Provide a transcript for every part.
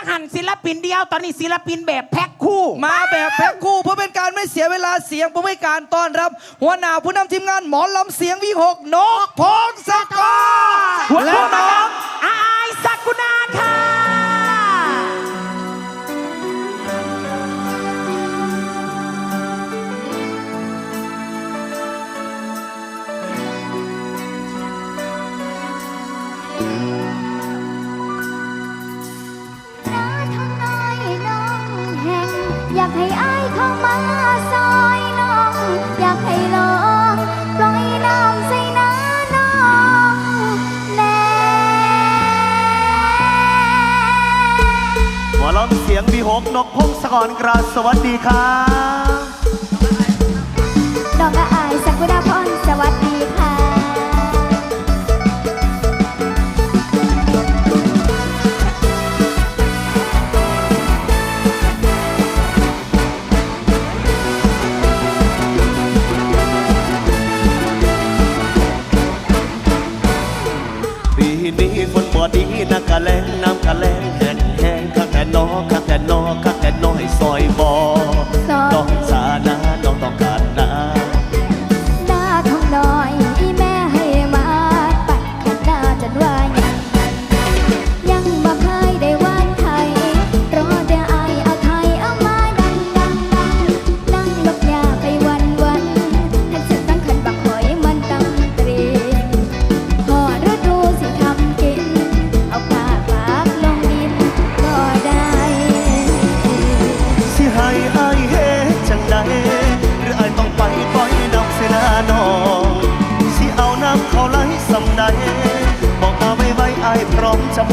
าหันศิลปินเดียว ตอนนี้ศิลปินแบบแพ็คคู่ มาแบบแพ็คคู่เพื่อเป็นการไม่เสียเวลาเสียงเพื่อให้การต้อนรับ หัวหน้าผู้นำทีมงานหมอลำเสียงวีหกนกพงศกรและน้องไอาสักุณาค่ะอืม เสียงบีหกนกพงศกรกราสวัสดีครับ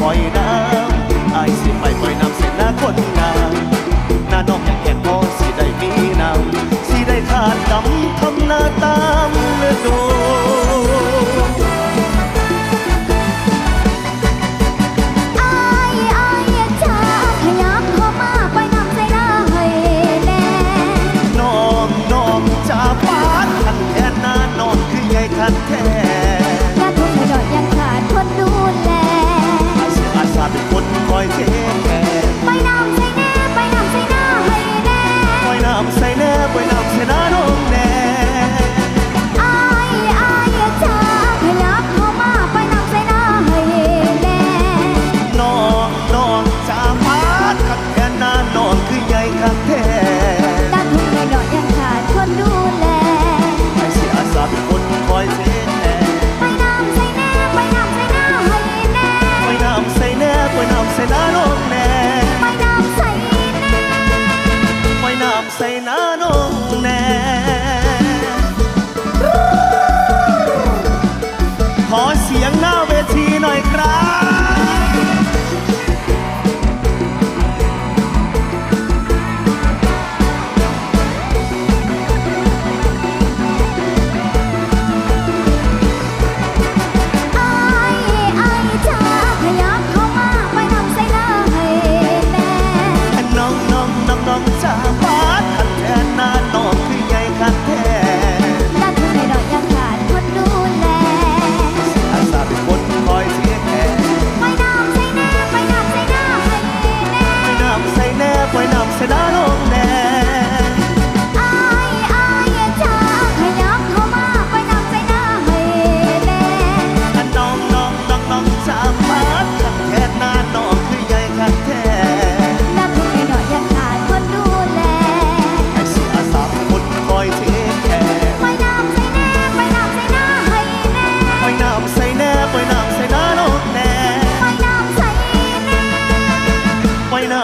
欢迎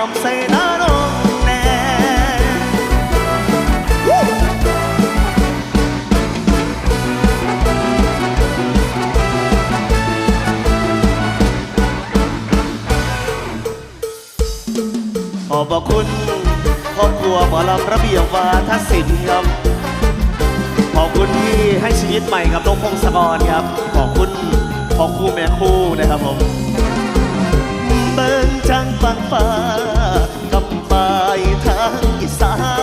ขอบคุณครอบครัวหมอลระเบียบวาทศิลป์ครับ ขอบคุณที่ให้ชีวิตใหม่กับโนกพงศกรครับ ขอบคุณขอบครูแม่คู่นะครับผม นจางฟังฟ้ากับปายทางอีสาน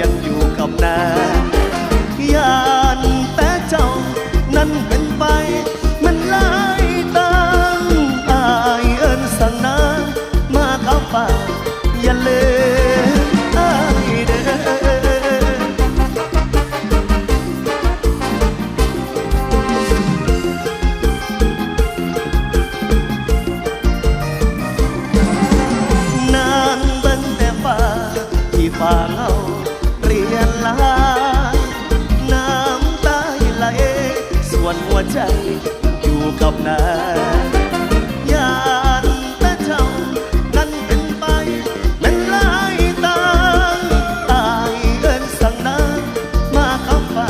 ยังอยู่ อยู่กับนายานแต่เจ้านั้นเป็นไปเป็นลายตางตายเอินสั่งน้ำมาเข้าฟ้า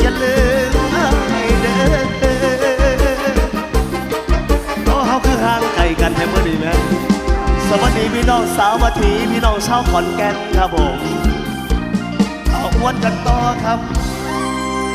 อย่าลืมอายเด้อโอ้เขาคือห่างไกลกันแท้เมื่อดีไหมสวัสดีพี่น้องสาววัถีพี่น้องชาวขอนแก่นครับผมเอาอ้วนกันต่อครับ